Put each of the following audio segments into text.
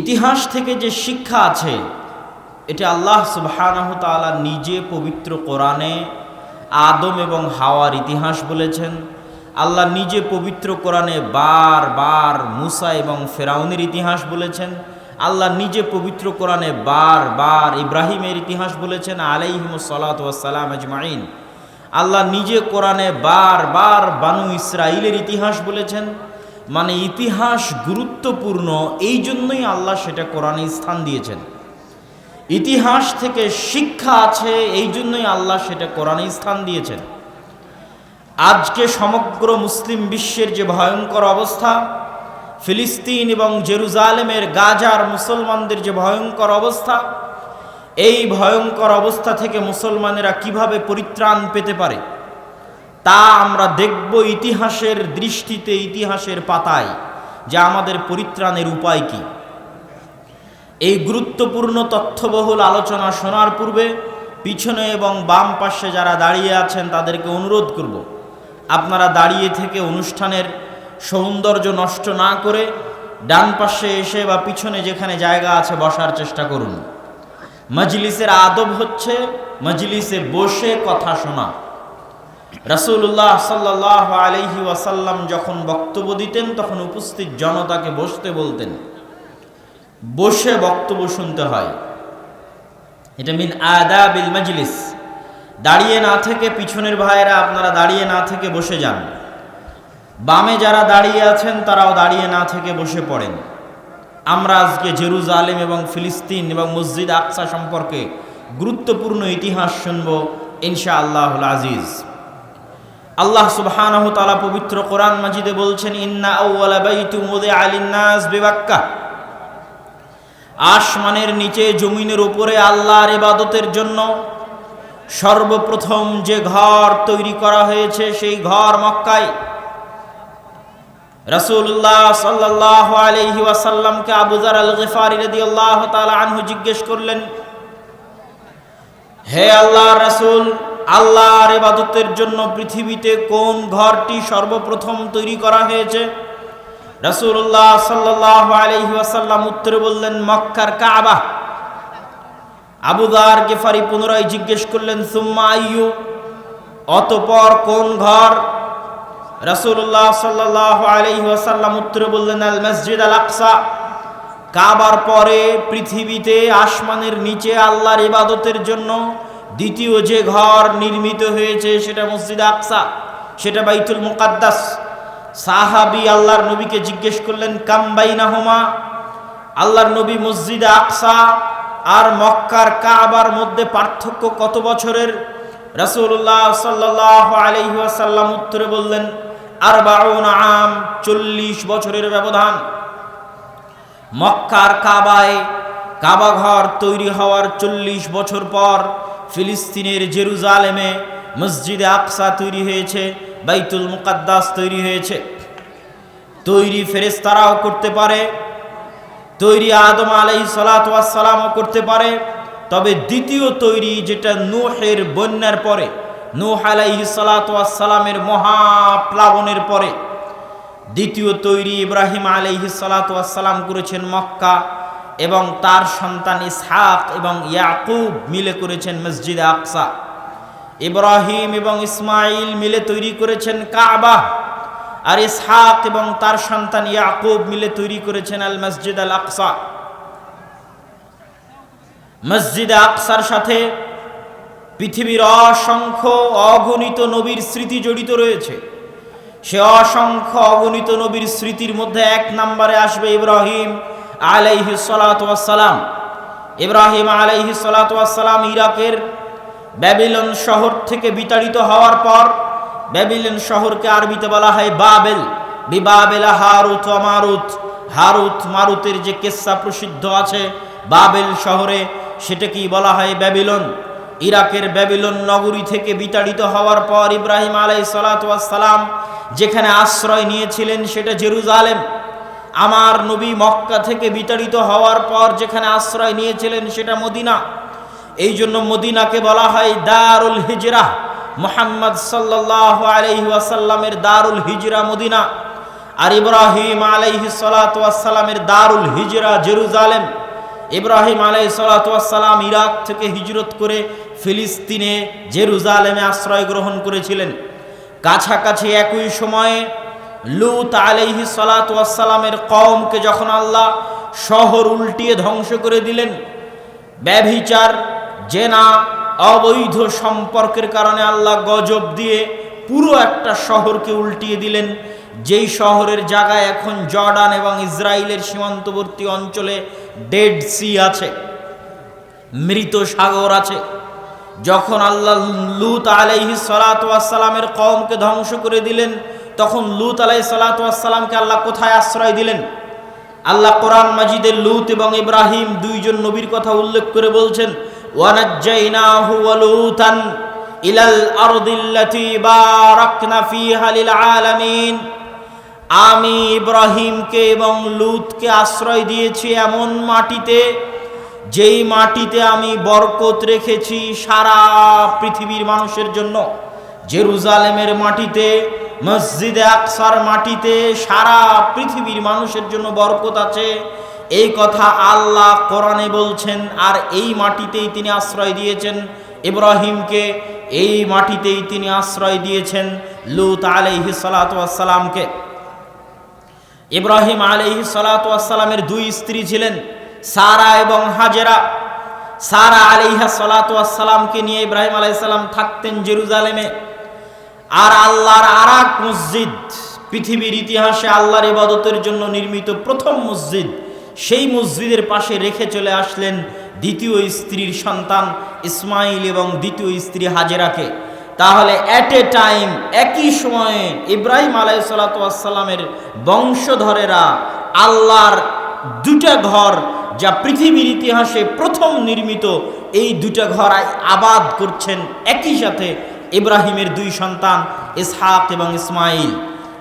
ইতিহাস থেকে যে শিক্ষা আছে, এটা আল্লাহ তাআলা নিজে পবিত্র কোরআনে আদম এবং হাওয়ার ইতিহাস বলেছেন। আল্লাহ নিজে পবিত্র কোরআনে বার বার মুসা এবং ফেরাউনের ইতিহাস বলেছেন। আল্লাহ নিজে পবিত্র কোরআনে বার বার ইব্রাহিমের ইতিহাস বলেছেন আলাইহিমসালাম আজমাইন। আল্লাহ নিজে কোরআনে বার বার বানু ইসরাইলের ইতিহাস বলেছেন। মানে ইতিহাস গুরুত্বপূর্ণ, এই জন্যই আল্লাহ সেটা কোরআনে স্থান দিয়েছেন। ইতিহাস থেকে শিক্ষা আছে, এই জন্যই আল্লাহ সেটা কোরআনে স্থান দিয়েছেন। আজকে সমগ্র মুসলিম বিশ্বের যে ভয়ঙ্কর অবস্থা, ফিলিস্তিন এবং জেরুজালেমের গাজার মুসলমানদের যে ভয়ঙ্কর অবস্থা, এই ভয়ঙ্কর অবস্থা থেকে মুসলমানেরা কীভাবে পরিত্রাণ পেতে পারে? তা আমরা দেখব ইতিহাসের দৃষ্টিতে ইতিহাসের পাতায়, যে আমাদের পরিত্রাণের উপায় কি? এই গুরুত্বপূর্ণ তথ্যবহুল আলোচনা শোনার পূর্বে পিছনে এবং বাম পাশে যারা দাঁড়িয়ে আছেন তাদেরকে অনুরোধ করব, আপনারা দাঁড়িয়ে থেকে অনুষ্ঠানের সৌন্দর্য নষ্ট না করে ডান পাশে এসে বা পিছনে যেখানে জায়গা আছে বসার চেষ্টা করুন। মজলিসের আদব হচ্ছে মজলিসে বসে কথা শোনা। রাসূলুল্লাহ সাল্লাহ আলহি ওয়াসাল্লাম যখন বক্তব্য দিতেন, তখন উপস্থিত জনতাকে বসতে বলতেন। বসে বক্তব্য শুনতে হয়। এটা মিন আদা বিল মজলিস। দাঁড়িয়ে না থেকে পিছনের ভাইয়েরা আপনারা দাঁড়িয়ে না থেকে বসে যান। বামে যারা দাঁড়িয়ে আছেন, তারাও দাঁড়িয়ে না থেকে বসে পড়েন। আমরা আজকে জেরুজালেম এবং ফিলিস্তিন এবং মসজিদ আকসা সম্পর্কে গুরুত্বপূর্ণ ইতিহাস শুনব ইনশা আল্লাহুল আজিজ। আল্লাহ সুবহানাহু তাআলা পবিত্র কোরআন মাজিদে বলছেন, ইন্না আউওয়ালা বাইতুম উদিআ লিন-নাস বিবাক্কা। আসমানের নিচে জমিনের উপরে আল্লাহর ইবাদতের জন্য সর্বপ্রথম যে ঘর তৈরি করা হয়েছে, সেই ঘর মক্কায়। রাসূলুল্লাহ সাল্লাল্লাহু আলাইহি ওয়াসাল্লামকে আবু যার আল গিফারি রাদিয়াল্লাহু তাআলা আনহু জিজ্ঞেস করলেন, হে আল্লাহর রাসূল আল্লাহর ইবাদতের জন্য পৃথিবীতে কোন ঘরটি সর্বপ্রথম তৈরি করা হয়েছে? সাল্লাল্লাহু আলাইহি ওয়াসাল্লাম উত্তরে বললেন, মক্কার কাবা। আবু দার গেফারি পুনরায় জিজ্ঞেস করলেন, সুম্মা আইয়ু? অতপর কোন ঘর? রাসূলুল্লাহ সাল্লাল্লাহু আলাইহি ওয়াসাল্লাম উত্তরে বললেন, আল মসজিদ আল আকসা। কাবার পরে পৃথিবীতে আসমানের নিচে আল্লাহর ইবাদতের জন্য দ্বিতীয় যে ঘর নির্মিত হয়েছে সেটা মসজিদ আকসা, সেটা বাইতুল মুকাদ্দাস। সাহাবি আল্লাহর নবীকে জিজ্ঞেস করলেন কাম্বাইনাহুমা আল্লাহর নবী মসজিদে আকসা আর মক্কার কাবার মধ্যে পার্থক্য কত বছরের? রাসূলুল্লাহ সাল্লাল্লাহু আলাইহি ওয়াসাল্লাম উত্তরে বললেন আর বাউন আম, চল্লিশ বছরের ব্যবধান। মক্কার কাবায় কাবা ঘর তৈরি হওয়ার চল্লিশ বছর পর ফিলিস্তিনের জেরুজালেমে মসজিদে আকসা তৈরি হয়েছে, বাইতুল মুকাদ্দাস তৈরি হয়েছে। তৈরি ফেরেস্তারাও করতে পারে, তৈরি আদম আলাই সালাতামও করতে পারে। তবে দ্বিতীয় তৈরি যেটা নোহের বন্যার পরে, নূহ আলাইহি সালাতামের মহাপ্লাবনের পরে, দ্বিতীয় তৈরি ইব্রাহিম আলাইহি সালাতাম করেছেন মক্কা। এবং তার সন্তান ইসহাক এবং ইয়াকুব মিলে করেছেন মসজিদ আকসা। ইব্রাহিম এবং ইসমাইল মিলে তৈরি করেছেন কাবা। আর ইসহাক এবং তার সন্তান ইয়াকুব মিলে তৈরি করেছেন আল মসজিদ আল আকসা। মসজিদ আকসার সাথে পৃথিবীর অসংখ্য অগণিত নবীর স্মৃতি জড়িত রয়েছে। সে অসংখ্য অগণিত নবীর স্মৃতির মধ্যে এক নম্বরে আসবে ইব্রাহিম। আলাইহি সালাম ইব্রাহিম আলাইহি সালাম ইরাকের ব্যাবিলন শহর থেকে বিতাড়িত হওয়ার পর ব্যাবিলন শহরকে আরবিতে বলা হয় বাবেল। বিবাবেলা হারুত মারুত। হারুত মারুতের যে কেসা প্রসিদ্ধ আছে বাবেল শহরে সেটাকেই বলা হয় ব্যাবিলন। ইরাকের ব্যাবিলন নগরী থেকে বিতাড়িত হওয়ার পর ইব্রাহিম আলাই সালাম যেখানে আশ্রয় নিয়েছিলেন সেটা জেরুজালেম। আমার নবী মক্কা থেকে বিতাড়িত হওয়ার পর যেখানে আশ্রয় নিয়েছিলেন সেটা মদিনা। এই জন্য মদিনাকে বলা হয় দারুল হিজরা। মোহাম্মদ সাল্লাহ আলহি ওয়াসাল্লামের দারুল হিজরা মদিনা। আর ইব্রাহিম আলাইহি সালামের দারুল হিজরা জেরুজালেম। ইব্রাহিম আলাই সালাম ইরাক থেকে হিজরত করে ফিলিস্তিনে জেরুজালেমে আশ্রয় গ্রহণ করেছিলেন। কাছাকাছি একই সময়ে লুত আলাইহি সালামের কওমকে যখন আল্লাহ শহর উল্টিয়ে ধ্বংস করে দিলেন, ব্যভিচার, জেনা, অবৈধ সম্পর্কের কারণে আল্লাহ গজব দিয়ে পুরো একটা শহরকে উল্টিয়ে দিলেন। যেই শহরের জায়গায় এখন জর্ডান এবং ইসরায়েলের সীমান্তবর্তী অঞ্চলে ডেড সি আছে, মৃত সাগর আছে। যখন আল্লাহ লুত আলাইহি সালাতামের কমকে ধ্বংস করে দিলেন তখন লুত আলাই সালাতামকে আল্লাহ কোথায় আশ্রয় দিলেন? আল্লাহ কোরআন মাজিদের লুত এবং ইব্রাহিম দুইজন নবীর কথা উল্লেখ করে বলছেন, ওয়ানাজ্জাইনাহু ওয়া লুতান ইলাল আরদিল্লাতি বারাকনা ফিহা লিল আলামিন। আমি ইব্রাহিমকে এবং লুতকে আশ্রয় দিয়েছি এমন মাটিতে, যেই মাটিতে আমি বরকত রেখেছি সারা পৃথিবীর মানুষের জন্য। জেরুজালেমের মাটিতে মসজিদে আকসার মাটিতে সারা পৃথিবীর মানুষের জন্য বরকত আছে। এই কথা আল্লাহ কোরআনে বলছেন, আর এই মাটিতেই তিনি আশ্রয় দিয়েছেন ইব্রাহিমকে। এই মাটিতেই তিনি আশ্রয় দিয়েছেন লুত আলাইহি সালাতামকে ইব্রাহিম আলাইহি সালাতামের দুই স্ত্রী ছিলেন, সারা এবং হাজেরা। সারা আলিহা সালাতামকে নিয়ে ইব্রাহিম আলাইসাল্লাম থাকতেন জেরুজালেমে। আর আল্লাহর আর মসজিদ, পৃথিবীর ইতিহাসে আল্লাহর ইবাদতের জন্য নির্মিত প্রথম মসজিদ, সেই মসজিদের পাশে রেখে চলে আসলেন দ্বিতীয় স্ত্রীর সন্তান ইসমাইল এবং দ্বিতীয় স্ত্রী হাজেরাকে। তাহলে অ্যাট এ টাইম একই সময়ে ইব্রাহিম আলাইসালাতামের বংশধরেরা আল্লাহর দুটা ঘর, যা পৃথিবীর ইতিহাসে প্রথম নির্মিত, এই দুটা ঘর আবাদ করছেন একই সাথে ইব্রাহিমের দুই সন্তান, ইসহাক এবং ইসমাইল।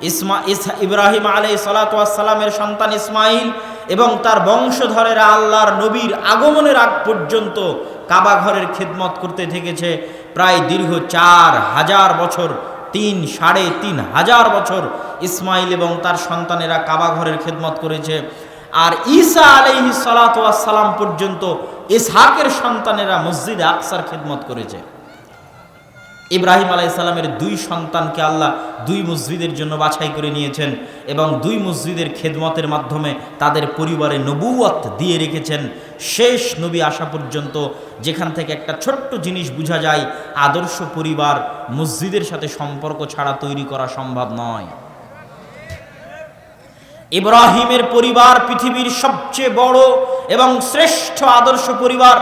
ইসমা ইব্রাহিম আলাই সালাতামের সন্তান ইসমাইল এবং তার বংশধরেরা আল্লাহর নবীর আগমনের আগ পর্যন্ত কাবা ঘরের খেদমত করতে থেকেছে। প্রায় দীর্ঘ চার হাজার বছর, তিন, সাড়ে তিন হাজার বছর ইসমাইল এবং তার সন্তানেরা কাবা ঘরের খেদমত করেছে। আর ঈসা আলহি সালাম পর্যন্ত ইসহাকের সন্তানেরা মসজিদে আকসার খেদমত করেছে। ইব্রাহিম আলাইসাল্লামের দুই সন্তানকে আল্লাহ দুই মসজিদের জন্য বাছাই করে নিয়েছেন এবং দুই মসজিদের খেদমতের মাধ্যমে তাদের পরিবারে নবুয়ত দিয়ে রেখেছেন। শেষ নবী আসা পর্যন্ত যেখান থেকে একটা ছোট্ট জিনিস বোঝা যায়, আদর্শ পরিবার মসজিদের সাথে সম্পর্ক ছাড়া তৈরি করা সম্ভব নয়। ইব্রাহিমের পরিবার পৃথিবীর সবচেয়ে বড় এবং শ্রেষ্ঠ আদর্শ পরিবার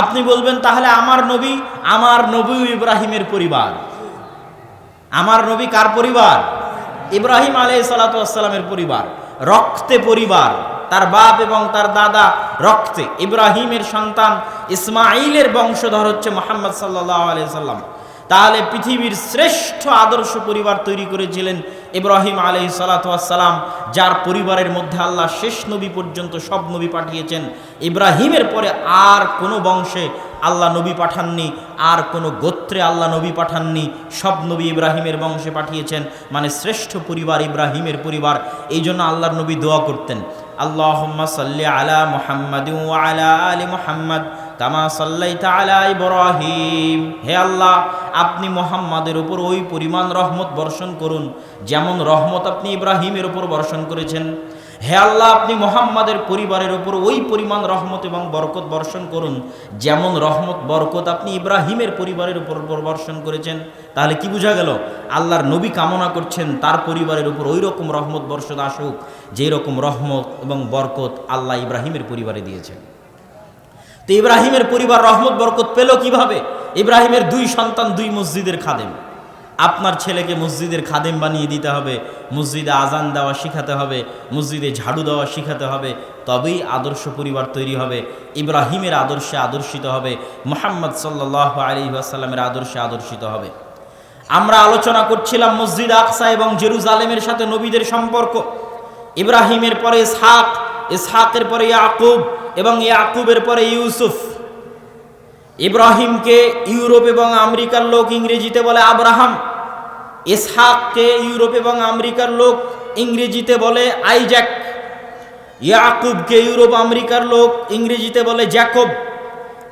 আপনি বলবেন, তাহলে আমার নবী আমার নবী ইব্রাহিমের পরিবার। আমার নবী কার পরিবার? ইব্রাহিম আলাই সালাতামের পরিবার। রক্তে পরিবার। তার বাপ এবং তার দাদা রক্তে। ইব্রাহিমের সন্তান ইসমাইলের বংশধর হচ্ছে মোহাম্মদ সাল্লাহ আলিয়া সাল্লাম তাহলে পৃথিবীর শ্রেষ্ঠ আদর্শ পরিবার তৈরি করেছিলেন ইব্রাহিম আলহি সালাতাম যার পরিবারের মধ্যে আল্লাহ শেষ নবী পর্যন্ত সব নবী পাঠিয়েছেন। ইব্রাহিমের পরে আর কোনো বংশে আল্লাহ নবী পাঠাননি, আর কোনো গোত্রে আল্লাহ নবী পাঠাননি, সব নবী ইব্রাহিমের বংশে পাঠিয়েছেন। মানে শ্রেষ্ঠ পরিবার ইব্রাহিমের পরিবার, এই জন্য আল্লাহর নবী দোয়া করতেন। আল্লাহ সাল্লি আলা মোহাম্মদ আলা আলী মোহাম্মদ। কামা সাল্লাইতা আলা ইব্রাহিম। হে আল্লাহ, আপনি মোহাম্মদের উপর ওই পরিমাণ রহমত বর্ষণ করুন, যেমন রহমত আপনি ইব্রাহিমের উপর বর্ষণ করেছেন। হে আল্লাহ, আপনি মোহাম্মদের পরিবারের উপর ওই পরিমাণ রহমত এবং বরকত বর্ষণ করুন, যেমন রহমত, বরকত আপনি ইব্রাহিমের পরিবারের উপর বর্ষণ করেছেন। তাহলে কি বোঝা গেল? আল্লাহর নবী কামনা করছেন, তার পরিবারের উপর ওই রকম রহমত বর্ষণ আসুক যেই রকম রহমত এবং বরকত আল্লাহ ইব্রাহিমের পরিবারে দিয়েছেন। তো ইব্রাহিমের পরিবার রহমত, বরকত পেল কীভাবে? ইব্রাহিমের দুই সন্তান দুই মসজিদের খাদেম। আপনার ছেলেকে মসজিদের খাদেম বানিয়ে দিতে হবে, মসজিদে আজান দেওয়া শিখাতে হবে, মসজিদে ঝাড়ু দেওয়া শিখাতে হবে, তবেই আদর্শ পরিবার তৈরি হবে, ইব্রাহিমের আদর্শে আদর্শিত হবে, মোহাম্মদ সাল্লাহ আলী আসাল্লামের আদর্শে আদর্শিত হবে। আমরা আলোচনা করছিলাম মসজিদ আকসা এবং জেরুজালেমের সাথে নবীদের সম্পর্ক। ইব্রাহিমের পরে ইসহাক, ইসহাকের পরে ইয়াকুব এবং ইয়াকুবের পরে ইউসুফ। ইব্রাহিমকে ইউরোপ এবং আমেরিকার লোক ইংরেজিতে বলে আব্রাহাম। ইসহাককে ইউরোপ এবং আমেরিকার লোক ইংরেজিতে বলে আইজ্যাক। ইয়াকুবকে ইউরোপ, আমেরিকার লোক ইংরেজিতে বলে জ্যাকব।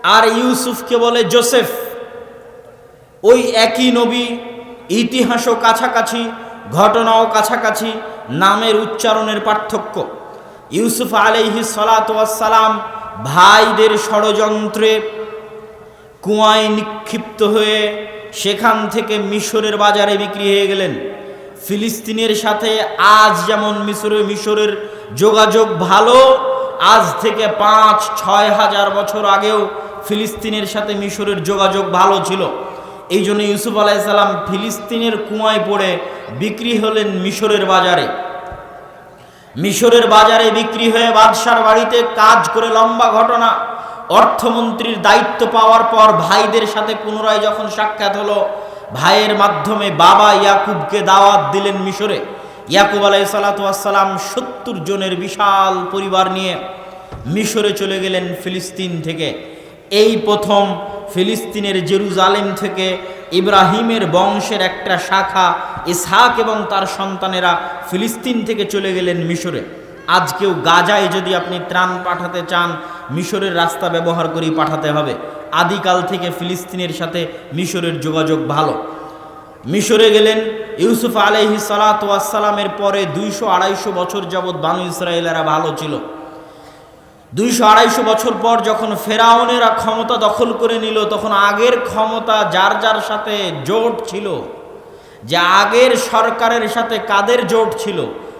আর ইউসুফকে বলে জোসেফ। ওই একই নবী ইতিহাসও কাছাকাছি, ঘটনাও কাছাকাছি, নামের উচ্চারণের পার্থক্য। ইউসুফ আলাইহি সালাম ভাইদের ষড়যন্ত্রে কুয়ায় নিক্ষিপ্ত হয়ে সেখান থেকে মিশরের বাজারে বিক্রি হয়ে গেলেন। ফিলিস্তিনের সাথে আজ যেমন মিশরে মিশরের যোগাযোগ ভালো, আজ থেকে পাঁচ, ছয় হাজার বছর আগেও ফিলিস্তিনের সাথে মিশরের যোগাযোগ ভালো ছিল। এই জন্য ইউসুফ আলাইসাল্লাম ফিলিস্তিনের কুয়ায় পড়ে বিক্রি হলেন মিশরের বাজারে। মিশরের বাজারে বিক্রি হয়ে বাদশার বাড়িতে কাজ করে লম্বা ঘটনা। অর্থমন্ত্রীর দায়িত্ব পাওয়ার পর ভাইদের সাথে পুনরায় যখন সাক্ষাৎ হলো, ভাইয়ের মাধ্যমে বাবা ইয়াকুবকে দাওয়াত দিলেন মিশরে। ইয়াকুব আলাই সালাতাম সত্তর জনের বিশাল পরিবার নিয়ে মিশরে চলে গেলেন ফিলিস্তিন থেকে। এই প্রথম ফিলিস্তিনের জেরুজালেম থেকে ইব্রাহিমের বংশের একটা শাখা, ইসহাক এবং তার সন্তানেরা ফিলিস্তিন থেকে চলে গেলেন মিশরে। আজকেও গাজায় যদি আপনি ত্রাণ পাঠাতে চান, মিশরের রাস্তা ব্যবহার করেই পাঠাতে হবে। আদিকাল থেকে ফিলিস্তিনের সাথে মিশরের যোগাযোগ ভালো। মিশরে গেলেন, ইউসুফ আলহি সালাতামের পরে দুইশো আড়াইশো বছর যাবৎ বানু ইসরায়েলেরা ভালো ছিল। দুইশো আড়াইশো বছর পর যখন ফেরাউনেরা ক্ষমতা দখল করে নিল, তখন আগের ক্ষমতা যার যার সাথে জোট ছিল, যে আগের সরকারের সাথে কাদের জোট ছিল,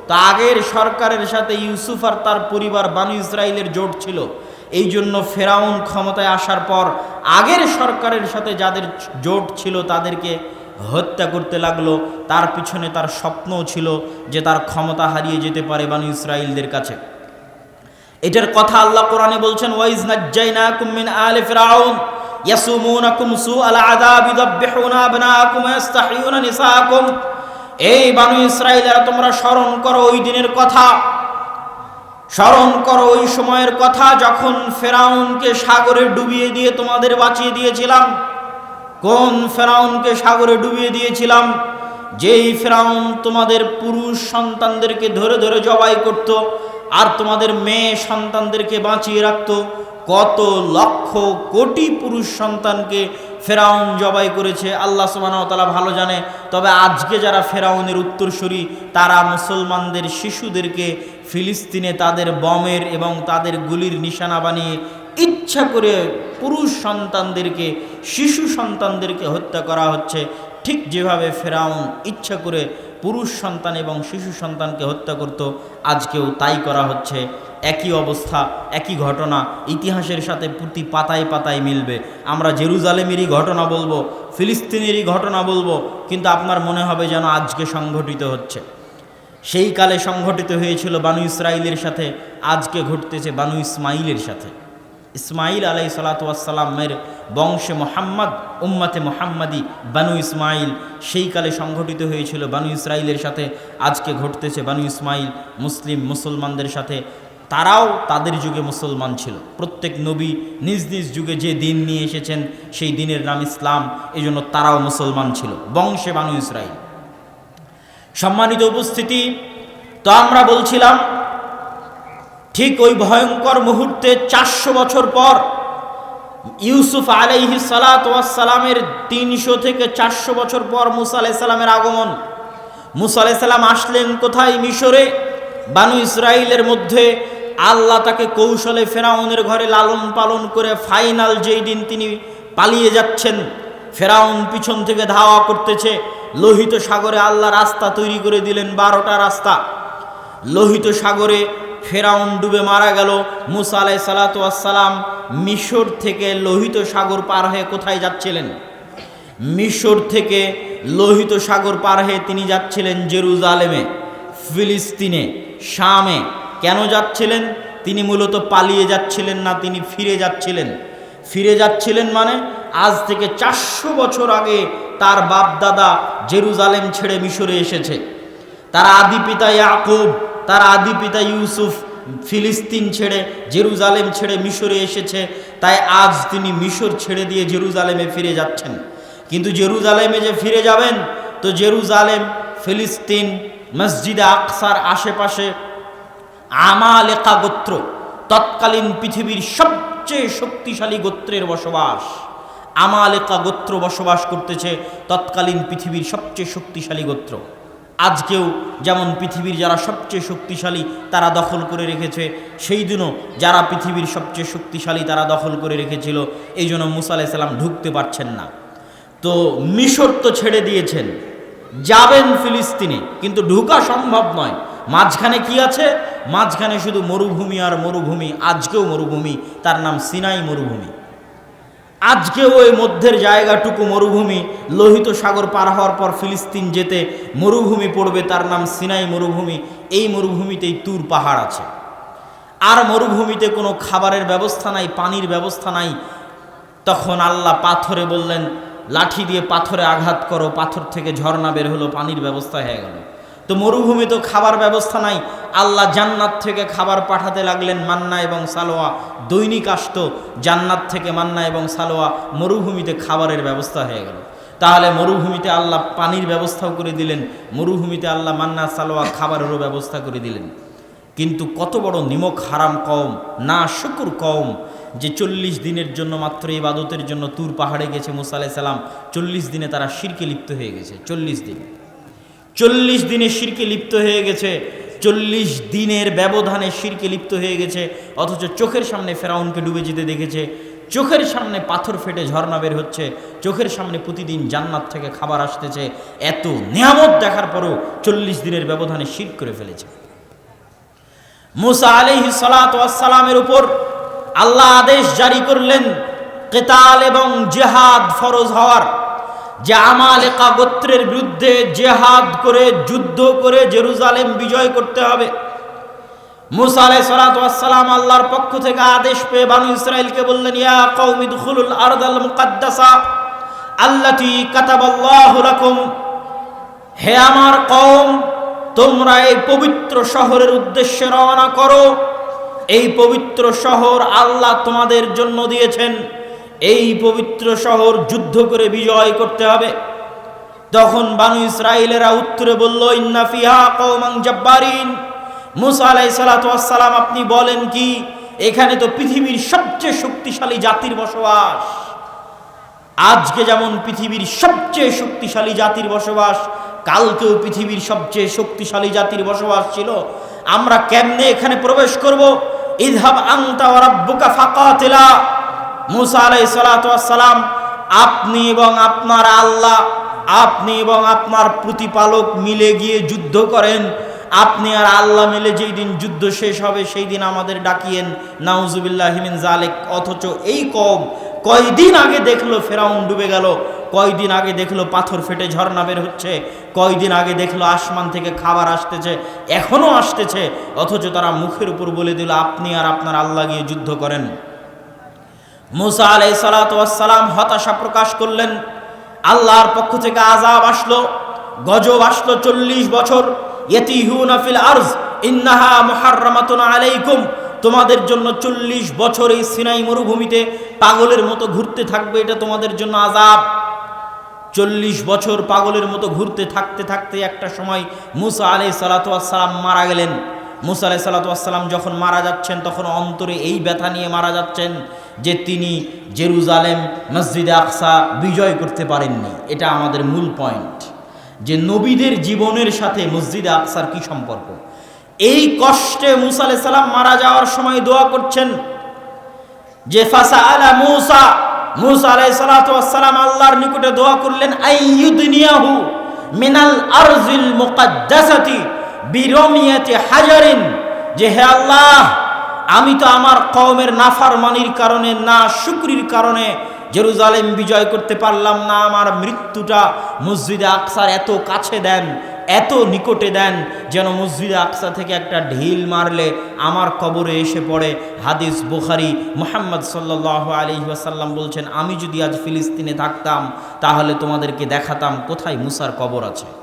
তো আগের সরকারের সাথে ইউসুফ আর তার পরিবার বানু ইসরায়েলের জোট ছিল। এই জন্য ফেরাউন ক্ষমতায় আসার পর আগের সরকারের সাথে যাদের জোট ছিল, তাদেরকে হত্যা করতে লাগল। তার পিছনে তার স্বপ্নও ছিল যে তার ক্ষমতা হারিয়ে যেতে পারে বানু ইসরায়েলদের কাছে। এটার কথা আল্লাহ কোরআনে বলছেন, ওয়াইজ নাজ্জাইনাকুম মিন আলি ফিরাউন, ইয়াসুমুনাকুম সুআল আযাব ইযাববিহুনা আবনাকুম ইস্তাহিয়ুনা নিসাকুম। এই বানু ইসরাইলেরা তোমরা স্মরণ করো ওই দিনের কথা। স্মরণ করো ওই সময়ের কথা যখন ফেরাউনকে সাগরে ডুবিয়ে দিয়ে তোমাদের বাঁচিয়ে দিয়েছিলাম। কোন ফেরাউনকে সাগরে ডুবিয়ে দিয়েছিলাম? যেই ফেরাউন তোমাদের পুরুষ সন্তানদেরকে ধরে ধরে জবাই করত আর তোমাদের মেয়ে সন্তানদেরকে বাঁচিয়ে রাখত। কত লক্ষ কোটি পুরুষ সন্তানকে ফেরাউন জবাই করেছে। আল্লাহ সুবাহতালা ভালো জানে। তবে আজকে যারা ফেরাউনের উত্তরসূরি, তারা মুসলমানদের শিশুদেরকে ফিলিস্তিনে তাদের বমের এবং তাদের গুলির নিশানা বানিয়ে ইচ্ছা করে পুরুষ সন্তানদেরকে, শিশু সন্তানদেরকে হত্যা করা হচ্ছে। ঠিক যেভাবে ফেরাউন ইচ্ছা করে পুরুষ সন্তান এবং শিশু সন্তানকে হত্যা করত। আজকেও তাই করা হচ্ছে। একই অবস্থা, একই ঘটনা, ইতিহাসের সাথে প্রতি পাতায় পাতায় মিলবে। আমরা জেরুজালেমেরই ঘটনা বলব ফিলিস্তিনেরই ঘটনা বলব, কিন্তু আপনার মনে হবে যেন আজকে সংঘটিত হচ্ছে। সেই কালে সংঘটিত হয়েছিল বানু ইসরায়েলের সাথে, আজকে ঘটতেছে বানু ইসমাইলের সাথে। ইসমাইল আলাই সালাতামের বংশে মোহাম্মদ, উম্মাতে মোহাম্মদি বানু ইসমাইল। সেই কালে সংঘটিত হয়েছিল বানু ইসরায়েলের সাথে, আজকে ঘটতেছে বানু ইসমাইল মুসলিম মুসলমানদের সাথে। তারাও তাদের যুগে মুসলমান ছিল। প্রত্যেক নবী নিজ নিজ যুগে যে দিন নিয়ে এসেছেন, সেই দিনের নাম ইসলাম। এই জন্য তারাও মুসলমান ছিল। বংশে বানু ইসরায়েল সম্মানিত উপস্থিতি, তো আমরা বলছিলাম ঠিক ওই ভয়ঙ্কর মুহূর্তে চারশো বছর পর ইউসুফ আলাইহি সালাতামের তিনশো থেকে চারশো বছর পর মুসা আলাইসাল্লামের আগমন। মুসা আলাইসাল্লাম আসলেন কোথায়? মিশরে। বানু ইসরায়েলের মধ্যে আল্লাহ তাকে কৌশলে ফেরাউনের ঘরে লালন পালন করে ফাইনাল যেই দিন তিনি পালিয়ে যাচ্ছেন, ফেরাউন পিছন থেকে ধাওয়া করতেছে। লোহিত সাগরে আল্লাহ রাস্তা তৈরি করে দিলেন বারোটা রাস্তা। লোহিত সাগরে ফেরাউন ডুবে মারা গেল। মুসা আলাই সালাতাম মিশর থেকে লোহিত সাগর পার হয়ে কোথায় যাচ্ছিলেন? মিশর থেকে লোহিত সাগর পার হয়ে তিনি যাচ্ছিলেন জেরুজালেমে, ফিলিস্তিনে, শামে। কেন যাচ্ছিলেন? তিনি মূলত পালিয়ে যাচ্ছিলেন না, তিনি ফিরে যাচ্ছিলেন। ফিরে যাচ্ছিলেন মানে আজ থেকে চারশো বছর আগে তার বাপ দাদা জেরুজালেম ছেড়ে মিশরে এসেছে। তার আদি পিতা ইয়াকুব তার আদি পিতা ইউসুফ ফিলিস্তিন ছেড়ে জেরুজালেম ছেড়ে মিশরে এসেছে। তাই আজ তিনি মিশর ছেড়ে দিয়ে জেরুজালেমে ফিরে যাচ্ছেন। কিন্তু জেরুজালেমে যে ফিরে যাবেন, তো জেরুজালেম, ফিলিস্তিন, মসজিদে আকসার আশেপাশে আমালেকা গোত্র, তৎকালীন পৃথিবীর সবচেয়ে শক্তিশালী গোত্রের বসবাস। আমালেকা গোত্র বসবাস করতেছে তৎকালীন পৃথিবীর সবচেয়ে শক্তিশালী গোত্র। আজকেও যেমন পৃথিবীর যারা সবচেয়ে শক্তিশালী তারা দখল করে রেখেছে, সেই দিনও যারা পৃথিবীর সবচেয়ে শক্তিশালী তারা দখল করে রেখেছিল, এই জন্য মুসা আলাইসাল্লাম ঢুকতে পারছেন না। তো মিশর তো ছেড়ে দিয়েছেন, যাবেন ফিলিস্তিনে, কিন্তু ঢুকা সম্ভব নয়। মাঝখানে কি আছে? মাঝখানে শুধু মরুভূমি আর মরুভূমি, আজকেও মরুভূমি, তার নাম সিনাই মরুভূমি। আজকেও ওই মধ্যের জায়গাটুকু মরুভূমি, লোহিত সাগর পার হওয়ার পর ফিলিস্তিন যেতে মরুভূমি পড়বে তার নাম সিনাই মরুভূমি। এই মরুভূমিতেই তুর পাহাড় আছে। আর মরুভূমিতে কোনো খাবারের ব্যবস্থা নাই, পানির ব্যবস্থা নাই। তখন আল্লাহ পাথরে বললেন, লাঠি দিয়ে পাথরে আঘাত করো, পাথর থেকে ঝর্ণা বের হলো, পানির ব্যবস্থা হয়ে গেল। তো মরুভূমি তো খাবার ব্যবস্থা নাই। আল্লাহ জান্নাত থেকে খাবার পাঠাতে লাগলেন মান্না এবং সালোয়া। দৈনিক আসত, জান্নাত থেকে মান্না এবং সালোয়া মরুভূমিতে খাবারের ব্যবস্থা হয়ে গেল। তাহলে মরুভূমিতে আল্লাহ পানির ব্যবস্থাও করে দিলেন, মরুভূমিতে আল্লাহ মান্না, সালোয়া খাবারেরও ব্যবস্থা করে দিলেন। কিন্তু কত বড় নিমক হারাম কম না শুকুর কম যে চল্লিশ দিনের জন্য মাত্র ইবাদতের জন্য তুর পাহাড়ে গেছে মুসা আলাইসাল্লাম চল্লিশ দিনে তারা শিরকে লিপ্ত হয়ে গেছে, চল্লিশ দিন। চল্লিশ দিনে শিরকে লিপ্ত হয়ে গেছে। চল্লিশ দিনের ব্যবধানে শিরকে লিপ্ত হয়ে গেছে, অথচ চোখের সামনে ফেরাউনকে ডুবে যেতে দেখেছে। চোখের সামনে পাথর ফেটে ঝর্ণা বের হচ্ছে, চোখের সামনে প্রতিদিন জান্নাত থেকে খাবার আসতেছে। এত নিয়ামত দেখার পরও চল্লিশ দিনের ব্যবধানে শির করে ফেলেছে। মুসা আলিহি সালামের উপর আল্লাহ আদেশ জারি করলেন, কেতাল এবং জেহাদ ফরজ হওয়ার। যে আমালেকা গোত্রের বিরুদ্ধে জেহাদ করে, যুদ্ধ করে জেরুজালেম বিজয় করতে হবে। মুসা আলাই আল্লাহর পক্ষ থেকে আদেশ পেয়ে বানু ইসরায়েলকে বললেন, ইয়া কওমি দুখুলুল আরদাল মুকাদ্দাসা, আল্লাতি কাতাবাল্লাহু লাকুম। হে আমার কওম, তোমরা এই পবিত্র শহরের উদ্দেশ্যে রওনা করো। এই পবিত্র শহর আল্লাহ তোমাদের জন্য দিয়েছেন। এই পবিত্র শহর যুদ্ধ করে বিজয় করতে হবে। তখন বানু ইসরায়েলেরা উত্তরে বলল, ইন্না ফিহা কওমান জাব্বারিন। মুসা আলাইহিস সালাতু ওয়াসসালাম আপনি বলেন কি, এখানে তো পৃথিবীর সবচেয়ে শক্তিশালী জাতির বসবাস। আজকে যেমন পৃথিবীর সবচেয়ে শক্তিশালী জাতির বসবাস, কালকেও পৃথিবীর সবচেয়ে শক্তিশালী জাতির বসবাস ছিল। আমরা কেমনে এখানে প্রবেশ করব? ইদহাব আংতা রাব্বুকা ফাকাতিলা। মুসা আলাইহিস সালাতু আপনি এবং আপনার আল্লাহ, আপনি এবং আপনার প্রতিপালক মিলে গিয়ে যুদ্ধ করেন। আপনি আর আল্লাহ মিলে যেই দিন যুদ্ধ শেষ হবে, সেই দিন আমাদের ডাকিয়েন নাউজুবিল্লাহ হিমিন জালেক অথচ এই কম কয়দিন আগে দেখল ফেরাউন ডুবে গেল, কয়দিন আগে দেখল পাথর ফেটে ঝর্ণা বের হচ্ছে, কয়দিন আগে দেখল আসমান থেকে খাবার আসতেছে এখনও আসতেছে, অথচ তারা মুখের উপর বলে দিল, আপনি আর আপনার আল্লাহ গিয়ে যুদ্ধ করেন। মুসা আলাই সালাতাম হতাশা প্রকাশ করলেন। আল্লাহর পক্ষ থেকে আজাব আসলো, গজব আসলো চল্লিশ বছর। ইন্নাহা আলাইকুম। তোমাদের জন্য চল্লিশ বছর এই সিনাই মরুভূমিতে পাগলের মতো ঘুরতে থাকবে, এটা তোমাদের জন্য আজাব চল্লিশ বছর পাগলের মতো ঘুরতে থাকতে থাকতে একটা সময় মুসা আলাই সালাতাম মারা গেলেন। মুসা আলাই সালাতাম যখন মারা যাচ্ছেন, তখন অন্তরে এই ব্যথা নিয়ে মারা যাচ্ছেন। যে তিনি জেরুজালেম মসজিদে আকসা বিজয় করতে পারেননি। এটা আমাদের মূল পয়েন্ট। যে নবীদের জীবনের সাথে মসজিদে আকসার কি সম্পর্ক? এই কষ্টে মুসা সালাম মারা যাওয়ার সময় দোয়া করছেন যে, ফাসা আলা মুসা। মুসা আলাই সালাম আল্লাহর নিকটে দোয়া করলেন, আইয়ুদনিয়াহু মিনাল আরজিল মুকাদ্দাসাতি বিরমিয়াতি হাজারিন। যে, হে আল্লাহ আমি তো আমার কওমের নাফারমানির কারণে, না শুকরির কারণে জেরুজালেম বিজয় করতে পারলাম না। আমার মৃত্যুটা মসজিদে আকসার এত কাছে দেন, এত নিকটে দেন, যেন মসজিদে আকসা থেকে একটা ঢিল মারলে আমার কবরে এসে পড়ে। হাদিস বুখারি, মোহাম্মদ সাল্লাহ আলি ওয়াসাল্লাম বলছেন, আমি যদি আজ ফিলিস্তিনে থাকতাম, তাহলে তোমাদেরকে দেখাতাম কোথায় মুসার কবর আছে?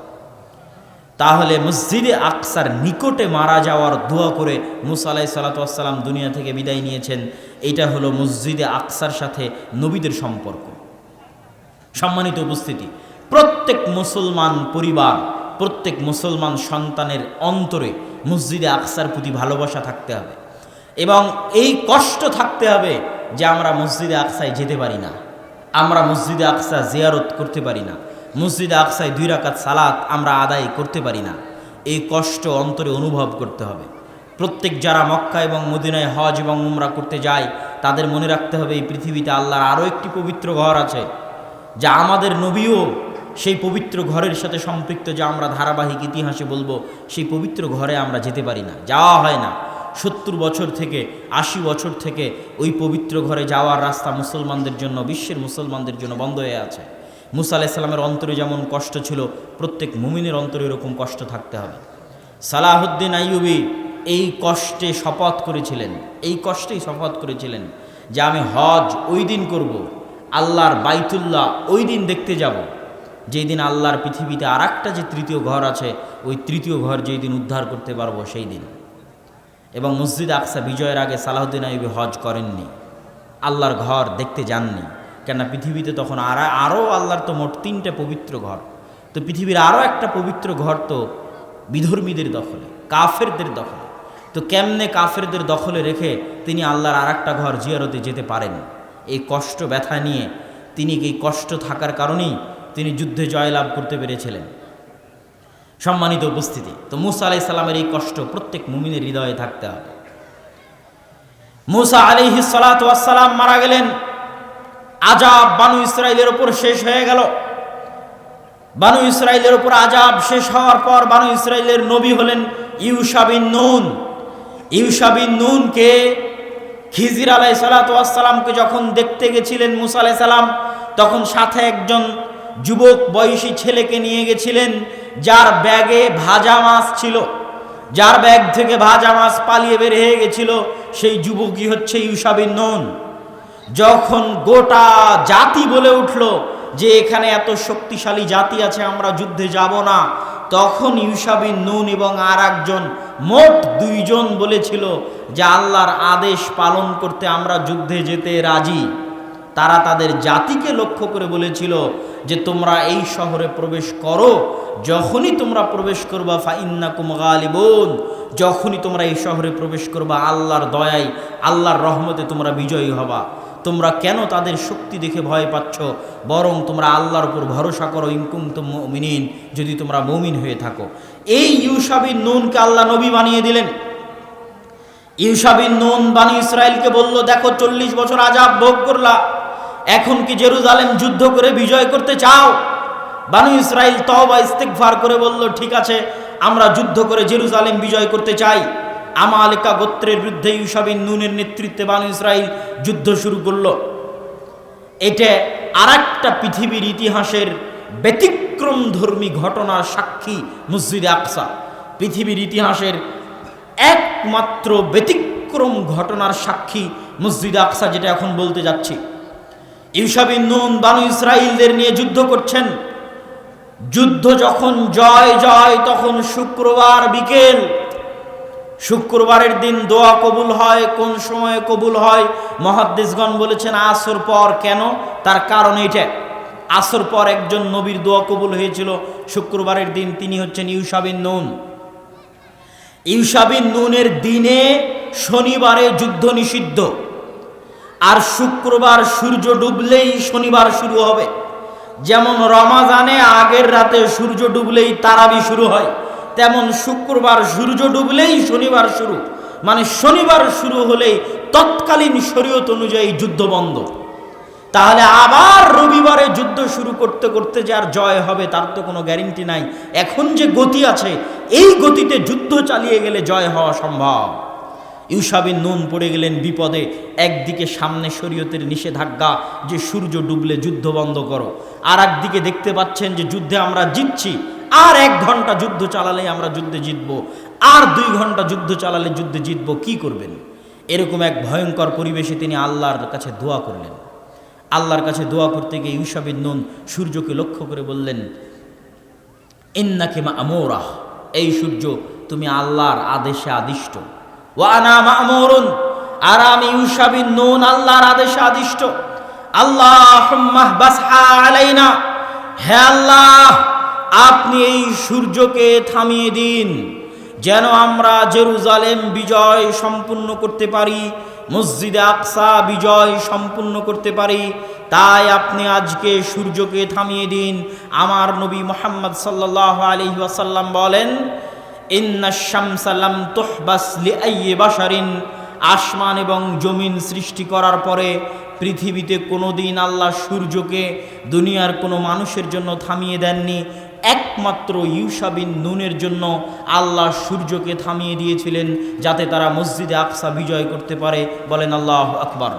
তাহলে মসজিদে আকসার নিকটে মারা যাওয়ার দোয়া করে মুসা আলাই সালাতাম দুনিয়া থেকে বিদায় নিয়েছেন। এটা হলো মসজিদে আকসার সাথে নবীদের সম্পর্ক। সম্মানিত উপস্থিতি, প্রত্যেক মুসলমান পরিবার, প্রত্যেক মুসলমান সন্তানের অন্তরে মসজিদে আকসার প্রতি ভালোবাসা থাকতে হবে। এবং এই কষ্ট থাকতে হবে যে আমরা মসজিদে আকসায় যেতে পারি না, আমরা মসজিদে আকসা জিয়ারত করতে পারি না। মসজিদে আকসায় দুই রাকাত সালাত আমরা আদায় করতে পারি না। এই কষ্ট অন্তরে অনুভব করতে হবে। প্রত্যেক যারা মক্কা এবং মদিনায় হজ এবং উমরা করতে যায়, তাদের মনে রাখতে হবে এই পৃথিবীতে আল্লাহর আরও একটি পবিত্র ঘর আছে, যা আমাদের নবীও সেই পবিত্র ঘরের সাথে সম্পৃক্ত, যা আমরা ধারাবাহিক ইতিহাসে বলব সেই পবিত্র ঘরে আমরা যেতে পারি না, যাওয়া হয় না। সত্তর বছর থেকে, আশি বছর থেকে ওই পবিত্র ঘরে যাওয়ার রাস্তা মুসলমানদের জন্য, বিশ্বের মুসলমানদের জন্য বন্ধ হয়ে আছে। মুসা আলাইসাল্লামের অন্তরে যেমন কষ্ট ছিল, প্রত্যেক মুমিনের অন্তরে এরকম কষ্ট থাকতে হবে। সালাহুদ্দিন আইয়ুবি এই কষ্টে শপথ করেছিলেন, এই কষ্টেই শপথ করেছিলেন যে আমি হজ ওই দিন করব, আল্লাহর বাইতুল্লাহ ওই দিন দেখতে যাব। যেই দিন আল্লাহর পৃথিবীতে আর যে তৃতীয় ঘর আছে, ওই তৃতীয় ঘর যেই দিন উদ্ধার করতে পারব সেই দিন। এবং মসজিদ আকসা বিজয়ের আগে সালাহুদ্দিন আইবি হজ করেননি, আল্লাহর ঘর দেখতে যাননি। কেননা পৃথিবীতে তখন আর আরও আল্লাহর তো মোট তিনটে পবিত্র ঘর। তো পৃথিবীর আরও একটা পবিত্র ঘর তো বিধর্মীদের দখলে, কাফেরদের দখলে। তো কেমনে কাফেরদের দখলে রেখে তিনি আল্লাহর আর একটা ঘর জিয়ারতে যেতে পারেন? এই কষ্ট ব্যথা নিয়ে তিনি এই কষ্ট থাকার কারণেই তিনি যুদ্ধে জয়লাভ করতে পেরেছিলেন? সম্মানিত উপস্থিতি, তো মুসা আলাই সাল্লামের এই কষ্ট প্রত্যেক মুমিনের হৃদয়ে থাকতে হবে। মুসা আলী সালাম মারা গেলেন। আজাব বানু ইসরায়েলের ওপর শেষ হয়ে গেল। বানু ইসরায়েলের ওপর আজাব শেষ হওয়ার পর বানু ইসরায়েলের নবী হলেন ইউসাবিন নুন। ইউসাবিন নুনকে খিজির আলাই সালাতামকে যখন দেখতে গেছিলেন মুসা আলাই সালাম, তখন সাথে একজন যুবক বয়সী ছেলেকে নিয়ে গেছিলেন, যার ব্যাগে ভাজা মাছ ছিল। যার ব্যাগ থেকে ভাজা মাছ পালিয়ে বের হয়ে গেছিল, সেই যুবকই হচ্ছে ইউসাবিন নুন। যখন গোটা জাতি বলে উঠল যে এখানে এত শক্তিশালী জাতি আছে, আমরা যুদ্ধে যাব না, তখন ইউসাবিন নুন এবং আর একজন, মোট দুইজন বলেছিল যে আল্লাহর আদেশ পালন করতে আমরা যুদ্ধে যেতে রাজি। তারা তাদের জাতিকে লক্ষ্য করে বলেছিল যে তোমরা এই শহরে প্রবেশ করো, যখনই তোমরা প্রবেশ করবা ফাইন্না কুমগালিবন যখনই তোমরা এই শহরে প্রবেশ করবা, আল্লাহর দয়ায়, আল্লাহর রহমতে তোমরা বিজয়ী হবা। তোমরা কেন তাদের শক্তি দেখে ভয় পাচ্ছ? বরং তোমরা আল্লাহর উপর ভরসা করো ইনকুম মিনিন যদি তোমরা মমিন হয়ে থাকো। এই ইউসাবিন নুনকে আল্লাহ নবী বানিয়ে দিলেন। ইউসাবিন নুন বানি ইসরায়েলকে বলল, দেখো, চল্লিশ বছর আজাব ভোগ করলা। এখন কি জেরুজালেম যুদ্ধ করে বিজয় করতে চাও? বানু ইসরায়েল তওবা ইস্তেকভার করে বলল, ঠিক আছে, আমরা যুদ্ধ করে জেরুজালেম বিজয় করতে চাই। আমালিকা গোত্রের বিরুদ্ধে ইউসাবিন নুনের নেতৃত্বে বানু ইসরায়েল যুদ্ধ শুরু করল। এটা আর পৃথিবীর ইতিহাসের ব্যতিক্রম ধর্মী ঘটনার সাক্ষী মসজিদে আকসা। পৃথিবীর ইতিহাসের একমাত্র ব্যতিক্রম ঘটনার সাক্ষী মসজিদে আকসা, যেটা এখন বলতে যাচ্ছি। ইউসাবিন নুন বানু ইসরায়েলদের নিয়ে যুদ্ধ করছেন। যুদ্ধ যখন জয় জয়, তখন শুক্রবার বিকেল শুক্রবারের দিন দোয়া কবুল হয়, কোন সময়ে কবুল হয়? মহাদ্দেশগণ বলেছেন, আসর পর কেন? তার কারণ এটা আসর পর একজন নবীর দোয়া কবুল হয়েছিল, শুক্রবারের দিন তিনি হচ্ছেন ইউসাবিন নুন। ইউসাবিন নুনের দিনে শনিবারে যুদ্ধ নিষিদ্ধ। আর শুক্রবার সূর্য ডুবলেই শনিবার শুরু হবে। যেমন রমাজানে আগের রাতে সূর্য ডুবলেই তারাবি শুরু হয়। তেমন শুক্রবার সূর্য ডুবলেই শনিবার শুরু। মানে শনিবার শুরু হলেই তৎকালীন শরীয়ত অনুযায়ী যুদ্ধ বন্ধ। তাহলে আবার রবিবারে যুদ্ধ শুরু করতে করতে যে আর জয় হবে, তার তো কোনো গ্যারেন্টি নাই। এখন যে গতি আছে, এই গতিতে যুদ্ধ চালিয়ে গেলে জয় হওয়া সম্ভব। ইউসাবিন নুন পড়ে গেলেন বিপদে, একদিকে সামনে শরীয়তের নিষেধাজ্ঞা যে সূর্য ডুবলে যুদ্ধ বন্ধ করো আর একদিকে দেখতে পাচ্ছেন যে যুদ্ধে আমরা জিতছি। আর এক ঘণ্টা যুদ্ধ চালালে আমরা যুদ্ধে জিতবো। আর দুই ঘণ্টা যুদ্ধ চালালে যুদ্ধে জিতবো, কি করবেন? এরকম এক ভয়ঙ্কর পরিবেশে তিনি আল্লাহর কাছে দোয়া করলেন। আল্লাহর কাছে দোয়া করতে গিয়ে ইউসাবিন নুন সূর্যকে লক্ষ্য করে বললেন, ইন্নাকে মা এই সূর্য, তুমি আল্লাহর আদেশে আদিষ্ট। ওয়ানা মামুরুন আর আমি ইউসাবিন নুন আল্লাহর আদেশে আদিষ্ট। আল্লাহ বাসহা আলাইনা হে আল্লাহ আপনি এই সূর্যকে থামিয়ে দিন, যেন আমরা জেরুজালেম বিজয় সম্পূর্ণ করতে পারি, মসজিদে আকসা বিজয় সম্পূর্ণ করতে পারি, তাই আপনি আজকে সূর্যকে থামিয়ে দিন। আমার নবী মোহাম্মদ সাল্লাহ আলি ওয়াসাল্লাম বলেন বাসারিন আসমান এবং জমিন সৃষ্টি করার পরে পৃথিবীতে কোনো দিন আল্লাহ সূর্যকে দুনিয়ার কোনো মানুষের জন্য থামিয়ে দেননি। একমাত্র ইউসাবিন নুনের জন্য আল্লাহ সূর্যকে থামিয়ে দিয়েছিলেন যাতে তারা মসজিদে আকসা বিজয় করতে পারে। বলেন আল্লাহ আকবর।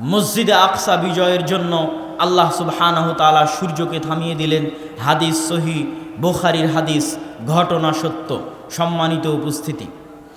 মসজিদে আকসা বিজয়ের জন্য আল্লাহ সুবহানাহু তাআলা সূর্যকে থামিয়ে দিলেন। হাদিস সহি, বোখারির হাদিস, ঘটনা সত্য, সম্মানিত উপস্থিতি।